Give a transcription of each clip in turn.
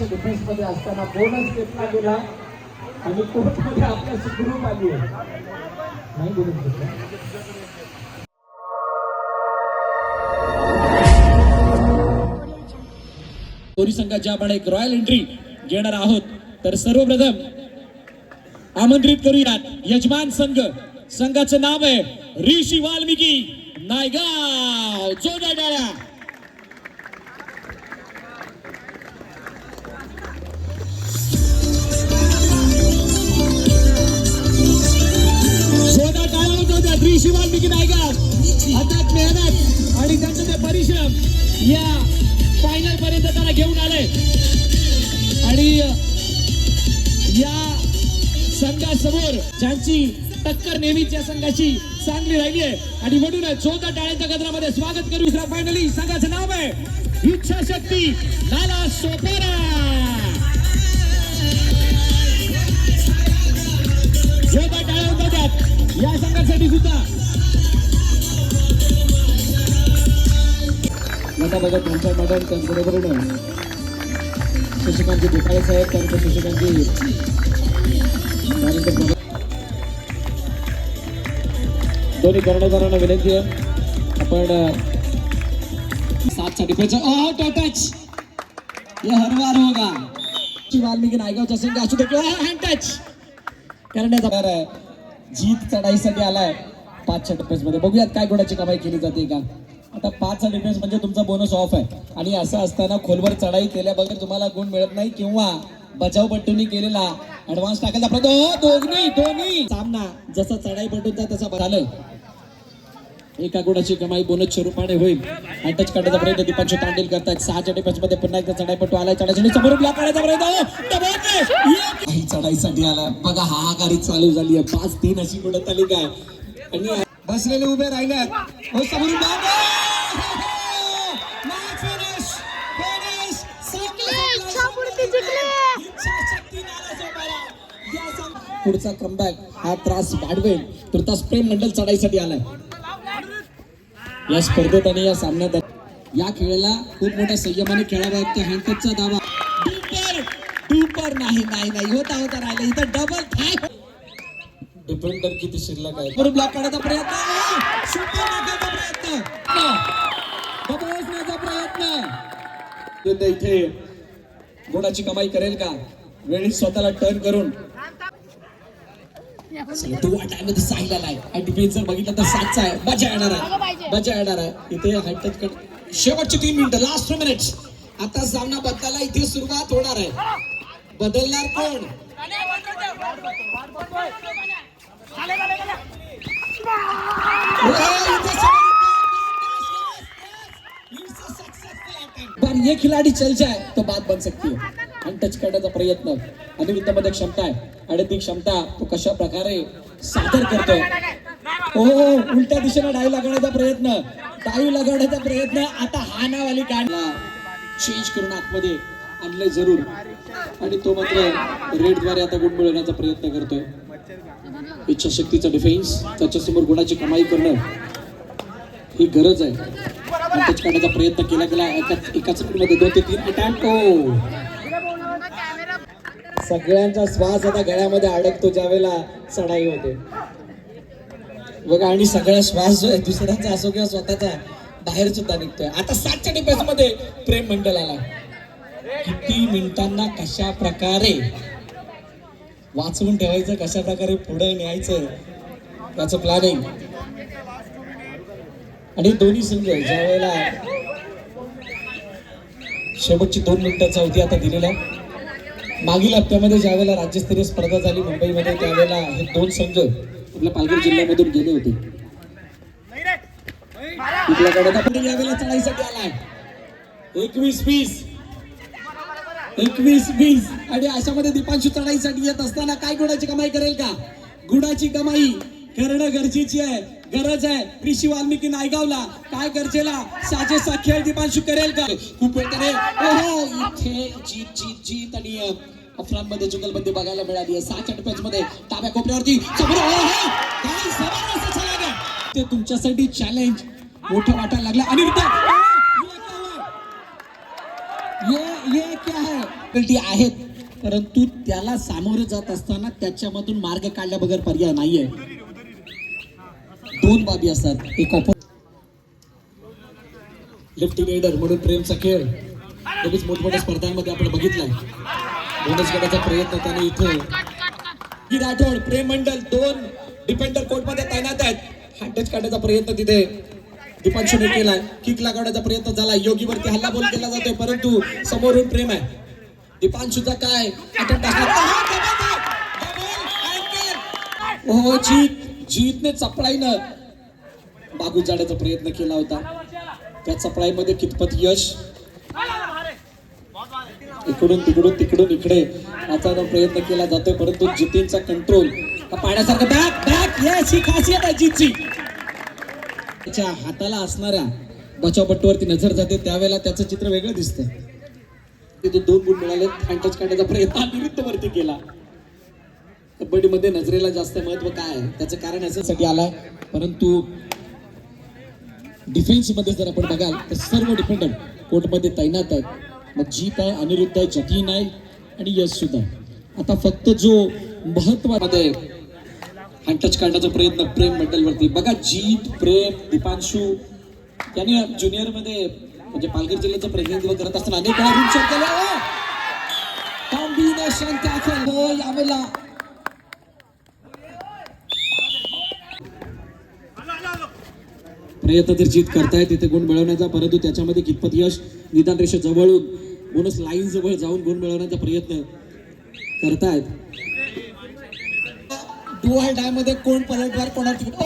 पाचशे डिफेन्समध्ये असताना बोनस घेतला गेला आणि कोर्टमध्ये आपल्या सुखरूप आली आहे. नाही बोलू शकत दोन्ही संघाची आपण एक रॉयल एंट्री घेणार आहोत तर सर्वप्रथम आमंत्रित करूयात यजमान संघ. संघाचं नाव आहे ऋषी वाल्मिकी नायगाव. जोड्या डाळ्या परिश्रम या फायनल पर्यंत त्याला घेऊन आले आणि या संघासमोर ज्यांची टक्कर नेहमीच या संघाची चांगली राहिली आहे. आणि म्हणूनच जोरदार टाळ्यांच्या गजरामध्ये स्वागत करू दुसरा फायनली संघाचं नाव आहे इच्छाशक्ती लाला सोपारा. जोरदार टाळ्या होत्या या संघासाठी सुद्धा लता भगत त्यांच्या मॅडम त्यांच्याबरोबरीनं शशिकांतजी भिकाळे साहेब त्यानंतर शशिकांतजी त्यानंतर दोन्ही कर्णधारांना विनंती आहे. आपण अ, सातचा डिफेन्स ओह टो टच ये हर बार होगा वाल्मिकी नायगावचा संघ असू दे किंवा हँड टच करण्याचा प्रकार आहे. जीत चढाईसाठी आलाय. पाचशे टप्प्यामध्ये बघूयात काय गुणाची कमाई केली जाते का आता पाचचा डिफरन्स म्हणजे तुमचा बोनस ऑफ आहे. आणि असं असताना खोलवर चढाई केल्याबगैर तुम्हाला गुण मिळत नाही किंवा बचावपट्टूंनी केलेला ऍडव्हान्स टाकायचा प्रयत्न. हो दोन्ही दोन्ही. सामना जसा चढाई पट्टूचा तसा झालं एका गुणाची कमाई बोनस स्वरूपाने होईल. आणि टच काढायचा प्रयत्न दीपांशु तांडेल करतायत. सहाच्या डिफेन्समध्ये पुन्हा एकदा चढाईपट्टू आलाय. चढायसाठी समोर ब्लॉक काढण्याचा प्रयत्न. हो, काही चढाईसाठी आला बघा हाहाकारी चालू झाली आहे. पाच तीन अशी गुणत आली काय आणि बसलेले उभे राहिल्यात हो समोरून पुढचा कमबॅक हा त्रास वाढवेल. तर तास प्रेम मंडल चढाईसाठी आलाय. या स्पर्धेत आणि या सामन्यात या खेळाला खूप मोठ्या संयमाने खेळावा लागतो हँडकटचा दावा. डुपर डुपर नाही नाही नाही. होता होता राहिला. इथं डबल थाय डिफेंडर किती शिल्लक आहे बरोबर ब्लॉक काढायचा प्रयत्न. प्रयत्न. दबावण्याचा प्रयत्न. इथे इथे. गुणाची कमाई करेल का? वेळी स्वतःला टर्न करून. तू वाटायमध्ये साहिला नाही. आणि डिफेन्स जर बघितलं तर सातचा आहे. मजा येणार आहे. मजा येणार आहे. इथे हायटच कट शेवटची तीन मिनिटं लास्ट टू मिनिट्स आता सामना बदलायला इथे सुरुवात होणार आहे. बदलणार कोण? पर ये खिलाडी चल जाए तो बात बन सकती है. आणि टच करण्याचा प्रयत्न. अनिरुद्धमध्ये क्षमता आहे. आणि ती क्षमता तो कशा प्रकारे सादर करतोय? हो उलट्या दिशेने डाई लागण्याचा प्रयत्न. डाई लागण्याचा प्रयत्न. आता हा नावाली काढला चेंज करून आतमध्ये आणलंय जरूर. आणि तो मात्र रेडद्वारे आता गुण मिळवण्याचा प्रयत्न करतोय. इच्छाशक्तीचा डिफेन्स त्याच्यासमोर गुणाची कमाई करणं ही गरज आहे. टच काढण्याचा प्रयत्न केला गेला. एकाच एकाच मध्ये दोन ते तीन. अटॅम्प सगळ्यांचा श्वास आता गळ्यामध्ये अडकतो ज्या वेळेला चढाई होते. बघा आणि सगळा श्वास जो आहे दुसऱ्यांचा असो किंवा स्वतःचा बाहेर सुद्धा निघतोय. आता सातच्या डिफेन्समध्ये प्रेम मंडल आला किती मिनिटांना कशा प्रकारे वाचवून ठेवायचं कशा प्रकारे पुढे न्यायचं त्याचं प्लॅनिंग आणि दोन्ही संघ ज्या वेळेला शेवटची दोन मिनिटं चौथी आता दिलेल्या मागील हप्त्यामध्ये ज्या वेळेला राज्यस्तरीय स्पर्धा झाली मुंबईमध्ये त्यावेळेला हे दोन संघ आपल्या पालघर जिल्ह्यामधून गेले होते. आपल्याकडे आपण यावेळेला चढाईसाठी आलाय एकवीस वीस. एकवीस वीस. आणि अशामध्ये दीपांशू चढाईसाठी येत असताना काय गुणाची कमाई करेल का? गुणाची कमाई करणं गरजेची आहे. गरज आहे. ऋषी वाल्मिकी नायगावला. काय गरजेला? साजेसा खेळ दीपांशू करेल का? खूप वेळ ओहो इथे जीत जीत जीत आणि अफरांमध्ये जुगलबंदी बघायला मिळाली आहे. सहा चटपॅच मध्ये टाब्या कोपऱ्यावरती ते तुमच्यासाठी चॅलेंज मोठं वाटायला लागलं. आणि ये ये क्या है आहेत. परंतु त्याला सामोरे जात असताना त्याच्यामधून मार्ग काढल्या बगर पर्याय नाहीये. दोन बाबी असतात. एक ऑपो लिफ्टिंग म्हणून प्रेमचा खेळ. लगेच मोठमोठ्या स्पर्धांमध्ये आपण बघितलाय. बोनस गटाचा प्रयत्न त्याने इथे ही राठोड प्रेम मंडल दोन डिफेंडर कोर्टमध्ये तैनात आहेत. हँड टच काढण्याचा प्रयत्न तिथे दीपांशुने केलाय. किक लागवण्याचा प्रयत्न झाला योगीवरती हल्ला बोल केला जातोय परंतु समोरून प्रेम आहे. दीपांशुचा काय? attempt हो जीत. जीतने चपळाईनं मागून जाण्याचा प्रयत्न केला होता. त्या चपळाईमध्ये कितपत यश. इकडून तिकडून तिकडून इकडे याचा प्रयत्न केला जातोय परंतु जितींचा कंट्रोल पाण्यासारखं. बॅक बॅक येस ही खासियत आहे जितची. त्याच्या हाताला असणाऱ्या बचावपट्टूवरती नजर जाते त्यावेळेला त्याचं चित्र वेगळं दिसतं तिथे दोन गुण मिळाले हँडटच काढण्याचा प्रयत्न विरुद्ध वरती केला. कबड्डीमध्ये नजरेला जास्त महत्त्व काय आहे? त्याचं कारण याच्यासाठी आलाय. परंतु डिफेन्समध्ये जर आपण बघाल तर सर्व डिफेंडर कोर्टमध्ये तैनात आहेत. मग जीत आहे अनिरुद्ध आहे जतीन आहे आणि यश सुद्धा आहे. आता फक्त जो महत्वामध्ये हँटच काढण्याचा प्रयत्न प्रेम मंडलवरती. बघा जीत प्रेम दीपांशू त्याने ज्युनियरमध्ये म्हणजे पालघर जिल्ह्याचं प्रतिनिधित्व करत असताना अनेक वेळा रूम शॉट केले. कॉम्बिनेशन त्याचं हो यावेळेला प्रयत्न तर जीत करताय तिथे गुण मिळवण्याचा परंतु त्याच्यामध्ये कितपत यश निदान रेषा जवळून बोनस लाईन जवळ जाऊन गुण मिळवण्याचा प्रयत्न करतायत. डुअल डायमध्ये कोण पलटवार कोणावर तिकीट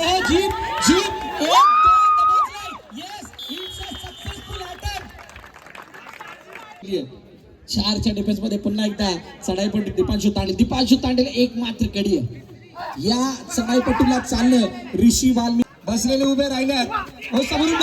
चारच्या डिफेन्समध्ये पुन्हा एकदा चढाईपट्टू दीपांशु दीपांशू तांडेल दीपांशू तांडेल एक मात्र कडी आहे. या चढाईपट्टूला चाललं ऋषी वाल्मी बसलेले उभे राहिल्यात हो समोरून